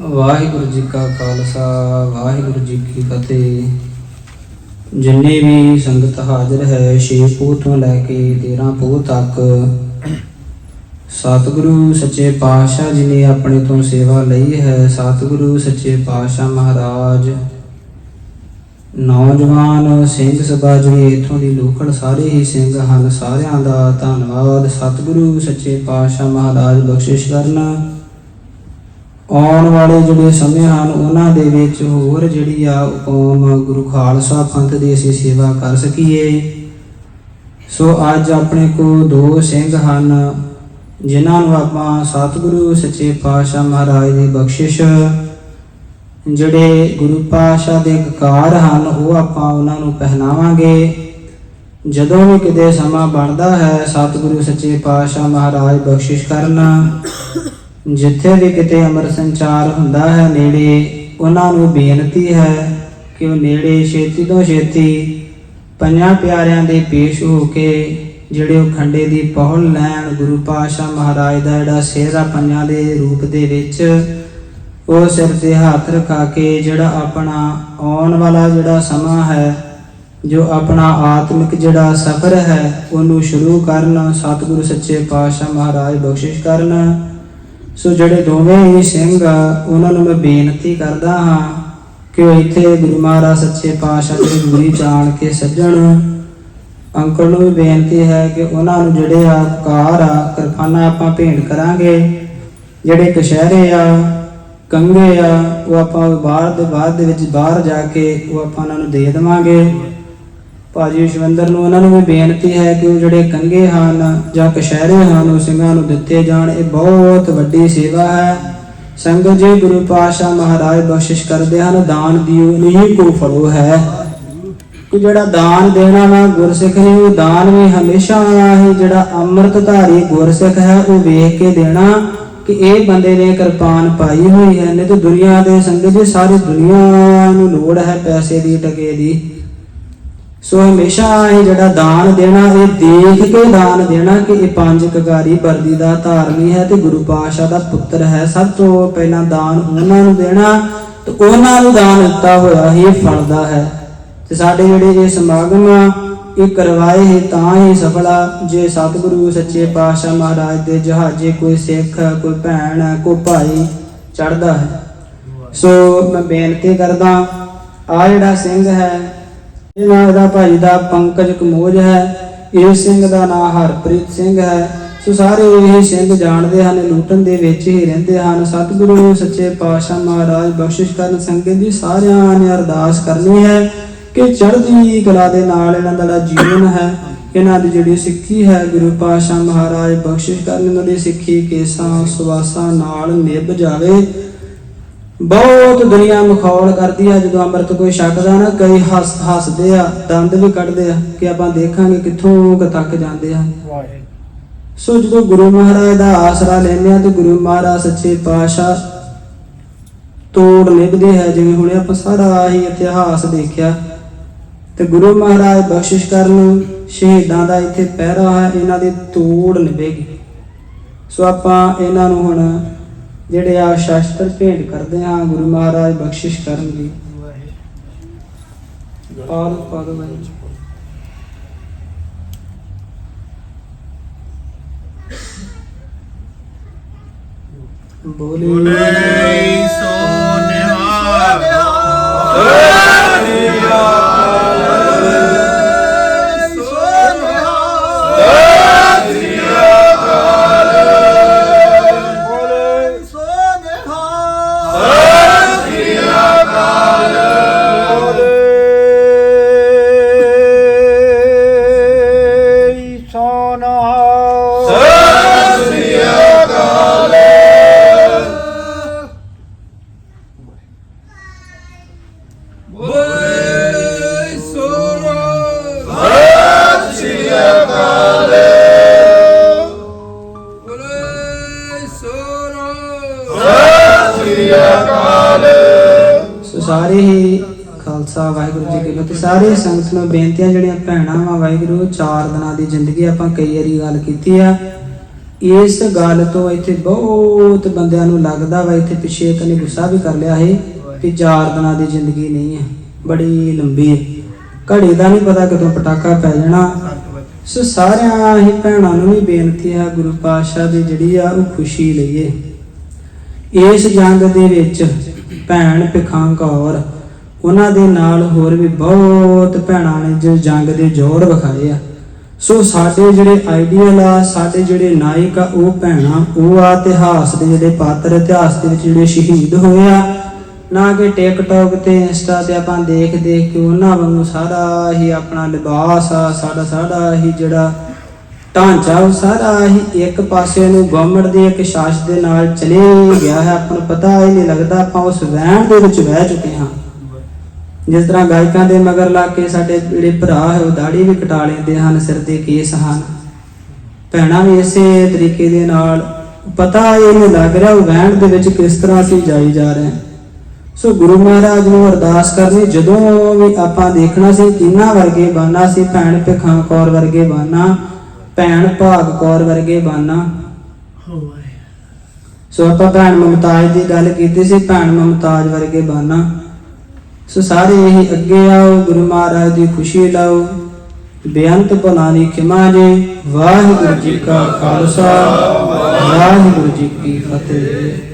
ਵਾਹਿਗੁਰੂ ਜੀ ਕਾ ਖਾਲਸਾ, ਵਾਹਿਗੁਰੂ ਜੀ ਕੀ ਫਤਿਹ। ਜਿੰਨੇ ਵੀ ਸੰਗਤ ਹਾਜ਼ਰ ਹੈ, ਛੇ ਪੋਹ ਤੋਂ ਲੈ ਕੇ 13 ਪੋਹ ਤੱਕ, ਸਤਿਗੁਰੂ ਸੱਚੇ ਪਾਤਸ਼ਾਹ ਜੀ ਨੇ ਆਪਣੇ ਤੋਂ ਸੇਵਾ ਲਈ ਹੈ। ਸਤਿਗੁਰੂ ਸੱਚੇ ਪਾਤਸ਼ਾਹ ਮਹਾਰਾਜ, ਨੌਜਵਾਨ ਸਿੰਘ ਸਭਾ ਜਿਹੜੇ ਇਥੋਂ ਦੀ ਲੋਕਲ ਸਾਰੇ ਹੀ ਸਿੰਘ ਹਨ। ਸਾਰਿਆਂ ਦਾ ਧੰਨਵਾਦ। ਸਤਿਗੁਰੂ ਸੱਚੇ ਪਾਤਸ਼ਾਹ ਮਹਾਰਾਜ ਬਖਸ਼ਿਸ਼ ਕਰਨਾ। ਆਉਣ ਵਾਲੇ ਜਿਹੜੇ ਸਮੇਂ ਹਨ, ਉਹਨਾਂ ਦੇ ਵਿੱਚ ਹੋਰ ਜਿਹੜੀ ਆ ਕੌਮ ਗੁਰੂ ਖਾਲਸਾ ਪੰਥ ਦੀ ਅਸੀਂ ਸੇਵਾ ਕਰ ਸਕੀਏ। ਸੋ ਅੱਜ ਆਪਣੇ ਕੋ ਦੋ ਸਿੰਘ ਹਨ, ਜਿਨ੍ਹਾਂ ਨੂੰ ਆਪਾਂ ਸਤਿਗੁਰੂ ਸੱਚੇ ਪਾਤਸ਼ਾਹ ਮਹਾਰਾਜ ਦੀ ਬਖਸ਼ਿਸ਼, ਜਿਹੜੇ ਗੁਰੂ ਪਾਤਸ਼ਾਹ ਦੇ ਕਕਾਰ ਹਨ, ਉਹ ਆਪਾਂ ਉਹਨਾਂ ਨੂੰ ਪਹਿਨਾਵਾਂਗੇ। ਜਦੋਂ ਵੀ ਕਿਤੇ ਸਮਾਂ ਬਣਦਾ ਹੈ, ਸਤਿਗੁਰੂ ਸੱਚੇ ਪਾਤਸ਼ਾਹ ਮਹਾਰਾਜ ਬਖਸ਼ਿਸ਼ ਕਰਨਾ। ਜਿੱਥੇ ਵੀ ਕਿਤੇ ਅਮਰ ਸੰਚਾਰ ਹੁੰਦਾ ਹੈ ਨੇੜੇ, ਉਹਨਾਂ ਨੂੰ ਬੇਨਤੀ ਹੈ ਕਿ ਉਹ ਨੇੜੇ ਛੇਤੀ ਤੋਂ ਛੇਤੀ ਪੰਜਾਂ ਪਿਆਰਿਆਂ ਦੇ ਪੇਸ਼ ਹੋ ਕੇ ਜਿਹੜੇ ਉਹ ਖੰਡੇ ਦੀ ਪਹੁਲ ਲੈਣ, ਗੁਰੂ ਪਾਤਸ਼ਾਹ ਮਹਾਰਾਜ ਦਾ ਜਿਹੜਾ ਸਿਹਰਾ ਪੰਜਾਂ ਦੇ ਰੂਪ ਦੇ ਵਿੱਚ, ਉਹ ਸਿਰ ਤੇ ਹੱਥ ਰਖਾ ਕੇ ਜਿਹੜਾ ਆਪਣਾ ਆਉਣ ਵਾਲਾ ਜਿਹੜਾ ਸਮਾਂ ਹੈ, ਜੋ ਆਪਣਾ ਆਤਮਿਕ ਜਿਹੜਾ ਸਫ਼ਰ ਹੈ, ਉਹਨੂੰ ਸ਼ੁਰੂ ਕਰਨ, ਸਤਿਗੁਰੂ ਸੱਚੇ ਪਾਤਸ਼ਾਹ ਮਹਾਰਾਜ ਬਖਸ਼ਿਸ਼ ਕਰਨ। ਸੋ ਜਿਹੜੇ ਦੋਵੇਂ ਹੀ ਸਿੰਘ ਆ, ਉਹਨਾਂ ਨੂੰ ਮੈਂ ਬੇਨਤੀ ਕਰਦਾ ਹਾਂ ਕਿ ਉਹ ਇੱਥੇ ਗੁਰੂ ਮਹਾਰਾਜ ਸੱਚੇ ਪਾਤਸ਼ਾਹ ਦੀ ਗੁਰੀ ਜਾਣ ਕੇ ਸੱਜਣ। ਅੰਕਲ ਨੂੰ ਵੀ ਬੇਨਤੀ ਹੈ ਕਿ ਉਹਨਾਂ ਨੂੰ ਜਿਹੜੇ ਆ ਕਾਰ ਆ, ਕਿਰਪਾਨਾ ਆਪਾਂ ਭੇਂਟ ਕਰਾਂਗੇ। ਜਿਹੜੇ ਕਸ਼ਹਿਰੇ ਆ ਕੰਗੇ ਆ, ਉਹ ਆਪਾਂ ਬਾਹਰ ਦੇ ਬਾਅਦ ਦੇ ਵਿੱਚ ਬਾਹਰ ਜਾ ਕੇ ਉਹ ਆਪਾਂ ਉਹਨਾਂ ਨੂੰ ਦੇ ਦੇਵਾਂਗੇ। ਭਾਜੀ ਯਸ਼ਵੰਦਰ ਨੂੰ ਉਹਨਾਂ ਨੂੰ ਵੀ ਬੇਨਤੀ ਹੈ ਕਿ ਉਹ ਜਿਹੜੇ ਕੰਗੇ ਹਨ ਜਾਂ ਕਸ਼ਹਿਰੇ ਹਨ, ਉਹ ਸਿੰਘਾਂ ਨੂੰ ਦਿੱਤੇ ਜਾਣ। ਇਹ ਬਹੁਤ ਵੱਡੀ ਸੇਵਾ ਹੈ। ਸੰਗਤ ਜੀ ਗੁਰੂ ਪਾਤਸ਼ਾਹ ਮਹਾਰਾਜ ਬਖਸ਼ਿਸ਼ ਕਰਦੇ ਹਨ, ਦਾਨ ਦਿਓ ਨਹੀਂ ਕੋ ਫਲੋ ਹੈ। ਕਿ ਜਿਹੜਾ ਦਾਨ ਦੇਣਾ ਵਾ ਗੁਰਸਿੱਖ ਨੇ, ਉਹ ਦਾਨ ਵੀ ਹਮੇਸ਼ਾ ਹੀ। ਜਿਹੜਾ ਅੰਮ੍ਰਿਤਧਾਰੀ ਗੁਰਸਿੱਖ ਹੈ, ਉਹ ਵੇਖ ਕੇ ਦੇਣਾ ਕਿ ਇਹ ਬੰਦੇ ਨੇ ਕਿਰਪਾਨ ਪਾਈ ਹੋਈ ਹੈ। ਨਹੀਂ ਤੇ ਦੁਨੀਆ ਦੇ ਸੰਗਤ ਜੀ ਸਾਰੀ ਦੁਨੀਆ ਨੂੰ ਲੋੜ ਹੈ ਪੈਸੇ ਦੀ, ਟਕੇ ਦੀ। ਸੋ ਹਮੇਸ਼ਾ ਇਹ ਜਿਹੜਾ ਦਾਨ ਦੇਣਾ, ਇਹ ਦੇਖ ਕੇ ਦਾਨ ਦੇਣਾ ਕਿ ਇਹ ਪੰਜ ਕਗਾਰੀ ਵਰਦੀ ਦਾ ਧਾਰਨੀ ਹੈ ਤੇ ਗੁਰੂ ਪਾਤਸ਼ਾਹ ਦਾ ਪੁੱਤਰ ਹੈ। ਸਭ ਤੋਂ ਪਹਿਲਾਂ ਦਾਨ ਉਹਨਾਂ ਨੂੰ ਦੇਣਾ ਤੇ ਉਹਨਾਂ ਨੂੰ ਦਾਨ ਦਿੱਤਾ ਹੋਇਆ ਹੀ ਫਲਦਾ ਹੈ। ਤੇ ਸਾਡੇ ਜਿਹੜੇ ਇਹ ਸਮਾਗਮ ਆ, ਇਹ ਕਰਵਾਏ ਹੀ ਤਾਂ ਹੀ ਸਫਲਾ ਜੇ ਸਤਿਗੁਰੂ, ਸੱਚੇ ਪਾਤਸ਼ਾਹ ਮਹਾਰਾਜ ਦੇ ਜਹਾਜ਼ੇ ਕੋਈ ਸਿੱਖ, ਕੋਈ ਭੈਣ, ਕੋਈ ਭਾਈ ਚੜਦਾ ਹੈ। ਸੋ ਮੈਂ ਬੇਨਤੀ ਕਰਦਾ ਆ ਜਿਹੜਾ ਸਿੰਘ ਹੈ ਇਹ ਨਾਂ ਦਾ ਭਾਈ ਦਾ ਪੰਕਜ ਕਮੋਜ ਹੈ, ਇਹ ਸਿੰਘ ਦਾ ਨਾਂ ਹਰਪ੍ਰੀਤ ਸਿੰਘ ਹੈ। ਸੋ ਸਾਰੇ ਇਹ ਸਿੰਘ ਜਾਣਦੇ ਹਨ ਲੂਟਨ ਦੇ ਵਿੱਚ ਹੀ ਰਹਿੰਦੇ ਹਨ। ਸਤਿਗੁਰੂ ਸੱਚੇ ਪਾਤਸ਼ਾਹ ਮਹਾਰਾਜ ਬਖਸ਼ਿਸ਼ ਕਰਨ ਸੰਗਤ ਦੀ ਸਾਰਿਆਂ ਨੇ ਅਰਦਾਸ ਕਰਨੀ ਹੈ ਕਿ ਚੜ੍ਹਦੀ ਕਲਾ ਦੇ ਨਾਲ ਇਹਨਾਂ ਦਾ ਜੀਵਨ ਹੈ, ਇਹਨਾਂ ਦੀ ਜਿਹੜੀ ਸਿੱਖੀ ਹੈ, ਗੁਰੂ ਪਾਤਸ਼ਾਹ ਮਹਾਰਾਜ ਬਖਸ਼ਿਸ਼ ਕਰਨ ਇਹਨਾਂ ਦੀ ਸਿੱਖੀ ਕੇਸਾਂ, ਸੁਵਾਸਾਂ ਨਾਲ ਨਿਭ ਜਾਵੇ। ਬਹੁਤ ਦੁਨੀਆ ਮਖੌਲ ਕਰਦੀ ਆ ਜਦੋਂ ਅੰਮ੍ਰਿਤ ਕੋਈ ਛਕਦਾ ਨਾ ਕਈ ਹੱਸ ਹੱਸਦੇ ਆ ਦੰਦ ਵੀ ਕੱਢਦੇ ਆ ਕਿ ਆਪਾਂ ਦੇਖਾਂਗੇ ਕਿੱਥੋਂ ਕੁ ਤੱਕ ਜਾਂਦੇ ਆ। ਸੋ ਜਦੋਂ ਗੁਰੂ ਮਹਾਰਾਜ ਦਾ ਆਸਰਾ ਲੈਂਦੇ ਆ ਤੇ ਗੁਰੂ ਮਹਾਰਾਜ ਸੱਚੇ ਪਾਤਸ਼ਾਹ ਤੋੜ ਨਿਭਦੇ ਹੈ ਜਿਵੇਂ ਹੁਣੇ ਆਪਾਂ ਸਾਰਾ ਹੀ ਇਤਿਹਾਸ ਦੇਖਿਆ। ਤੇ ਗੁਰੂ ਮਹਾਰਾਜ ਬਖਸ਼ਿਸ਼ ਕਰਨ ਸ਼ਹੀਦਾਂ ਦਾ ਇੱਥੇ ਪਹਿਰਾ ਹੈ ਇਹਨਾਂ ਦੀ ਤੋੜ ਨਿਭੇਗੀ। ਸੋ ਆਪਾਂ ਇਹਨਾਂ ਨੂੰ ਹੁਣ ਜਿਹੜੇ ਆ ਸ਼ਾਸਤਰ ਭੇਂਟ ਕਰਦੇ ਹਾਂ ਗੁਰੂ ਮਹਾਰਾਜ ਬਖਸ਼ਿਸ਼ ਕਰਨ ਦੀ ਪਾਲ ਪਾਲ ਵਾਹਿਗੁਰੂ ਬੋਲੇ। ਬੋਲੇ ਸੋ ਨਿਹਾਲ। ਸੋ ਹੀ ਖਾਲਸਾ, ਵਾਹਿਗੁਰੂ ਜੀ ਕੀ ਫਤਿਹ। ਸਾਰੇ ਸੰਗਤ ਨੂੰ ਬੇਨਤੀਆਂ ਜਿਹੜੀਆਂ ਭੈਣਾਂ ਵਾ, ਵਾਹਿਗੁਰੂ, ਚਾਰ ਦਿਨਾਂ ਦੀ ਜ਼ਿੰਦਗੀ ਆਪਾਂ ਕਈ ਵਾਰੀ ਗੱਲ ਕੀਤੀ ਆ। ਇਸ ਗੱਲ ਤੋਂ ਇੱਥੇ ਬਹੁਤ ਬੰਦਿਆਂ ਨੂੰ ਲੱਗਦਾ ਵਾ, ਇੱਥੇ ਪਿੱਛੇ ਇੱਕ ਗੁੱਸਾ ਵੀ ਕਰ ਲਿਆ ਹੈ ਕਿ ਚਾਰ ਦਿਨਾਂ ਦੀ ਜ਼ਿੰਦਗੀ ਨਹੀਂ ਹੈ ਬੜੀ ਲੰਬੀ ਹੈ ਘੜੀ ਦਾ ਨਹੀਂ ਪਤਾ ਕਦੋਂ ਪਟਾਕਾ ਪੈ ਜਾਣਾ। ਸੋ ਸਾਰਿਆਂ ਹੀ ਭੈਣਾਂ ਨੂੰ ਵੀ ਬੇਨਤੀ ਆ, ਗੁਰੂ ਪਾਤਸ਼ਾਹ ਦੀ ਜਿਹੜੀ ਆ, ਉਹ ਖੁਸ਼ੀ ਲਈਏ। ਇਸ ਜੰਗ ਦੇ ਵਿੱਚ ਭੈਣ ਭਿਖਾਂ ਕੌਰ। ਉਹਨਾਂ ਦੇ ਨਾਲ ਹੋਰ ਵੀ ਬਹੁਤ ਭੈਣਾਂ ਨੇ ਜੋ ਜੰਗ ਦੇ ਜੋਰ ਵਿਖਾਏ ਆ। ਸੋ ਸਾਡੇ ਜਿਹੜੇ ਆਈਡੀਅਲ ਆ, ਸਾਡੇ ਜਿਹੜੇ ਨਾਇਕ ਆ, ਉਹ ਭੈਣਾਂ, ਉਹ ਆ ਇਤਿਹਾਸ ਦੇ ਜਿਹੜੇ ਪਾਤਰ, ਇਤਿਹਾਸ ਦੇ ਵਿੱਚ ਜਿਹੜੇ ਸ਼ਹੀਦ ਹੋਏ ਆ। ਨਾ ਕਿ ਟਿਕਟੌਕ ਤੇ ਇੰਸਟਾ ਤੇ ਆਪਾਂ ਦੇਖ ਦੇਖ ਕੇ ਉਹਨਾਂ ਵਾਂਗੂ ਸਾਰਾ ਹੀ ਆਪਣਾ ਲਿਬਾਸ ਆ ਸਾਡਾ ਸਾਡਾ ਹੀ ਜਿਹੜਾ ਢਾਂਚਾ ਉਹ ਸਾਰਾ ਹੀ ਇੱਕ ਪਾਸੇ ਨੂੰ ਗਵਰਨਮੈਂਟ ਦੇ ਇੱਕ ਸ਼ਾਸ ਦੇ ਨਾਲ ਚਲੇ ਗਿਆ ਹੈ। ਆਪਾਂ ਨੂੰ ਪਤਾ ਹੀ ਨਹੀਂ ਲੱਗਦਾ ਆਪਾਂ ਉਸ ਵਹਿਣ ਦੇ ਵਿੱਚ ਬਹਿ ਚੁੱਕੇ ਹਾਂ। ਜਿਸ ਤਰ੍ਹਾਂ ਗਾਇਕਾਂ ਦੇ ਮਗਰ ਲਾ ਕੇ ਸਾਡੇ ਜਿਹੜੇ ਭਰਾ ਹੈ, ਉਹ ਦਾੜੀ ਵੀ ਕਟਾ ਲੈਂਦੇ ਹਨ, ਸਿਰ ਤੇ ਕੇਸ ਹਨ। ਭੈਣਾਂ ਵੀ ਇਸੇ ਤਰੀਕੇ ਦੇ ਨਾਲ, ਪਤਾ ਇਹ ਨਹੀਂ ਲੱਗ ਰਿਹਾ ਉਹ ਵਹਿਣ ਦੇ ਵਿੱਚ ਕਿਸ ਤਰ੍ਹਾਂ ਅਸੀਂ ਜਾਈ ਜਾ ਰਹੇ ਹਾਂ। ਸੋ ਗੁਰੂ ਮਹਾਰਾਜ ਨੂੰ ਅਰਦਾਸ ਕਰਨੀ, ਜਦੋਂ ਵੀ ਆਪਾਂ ਦੇਖਣਾ ਸੀ ਕਿੰਨਾ ਵਰਗੇ ਬਾਨਾ ਸੀ, ਭੈਣ ਭਿਖਾਂ ਕੌਰ ਵਰਗੇ ਬਾਨਾ ਭੈਣ ਭਾਗ ਕੌਰ ਵਰਗੇ ਬਾਨਾ। ਸੋ ਆਪਾਂ ਭੈਣ ਮਮਤਾਜ ਦੀ ਗੱਲ ਕੀਤੀ ਸੀ, ਭੈਣ ਮਮਤਾਜ ਵਰਗੇ ਬਾਨਾ। ਸੋ ਸਾਰੇ ਇਹ ਅੱਗੇ ਆਓ, ਗੁਰੂ ਮਹਾਰਾਜ ਦੀ ਖੁਸ਼ੀ ਲਾਓ। ਬੇਅੰਤ ਭਲਾ ਭਲਾਨੀ ਖਿਮਾ ਜੇ, ਵਾਹਿਗੁਰੂ ਜੀ ਕਾ ਖਾਲਸਾ, ਵਾਹਿਗੁਰੂ ਜੀ ਕੀ ਫਤਿਹ।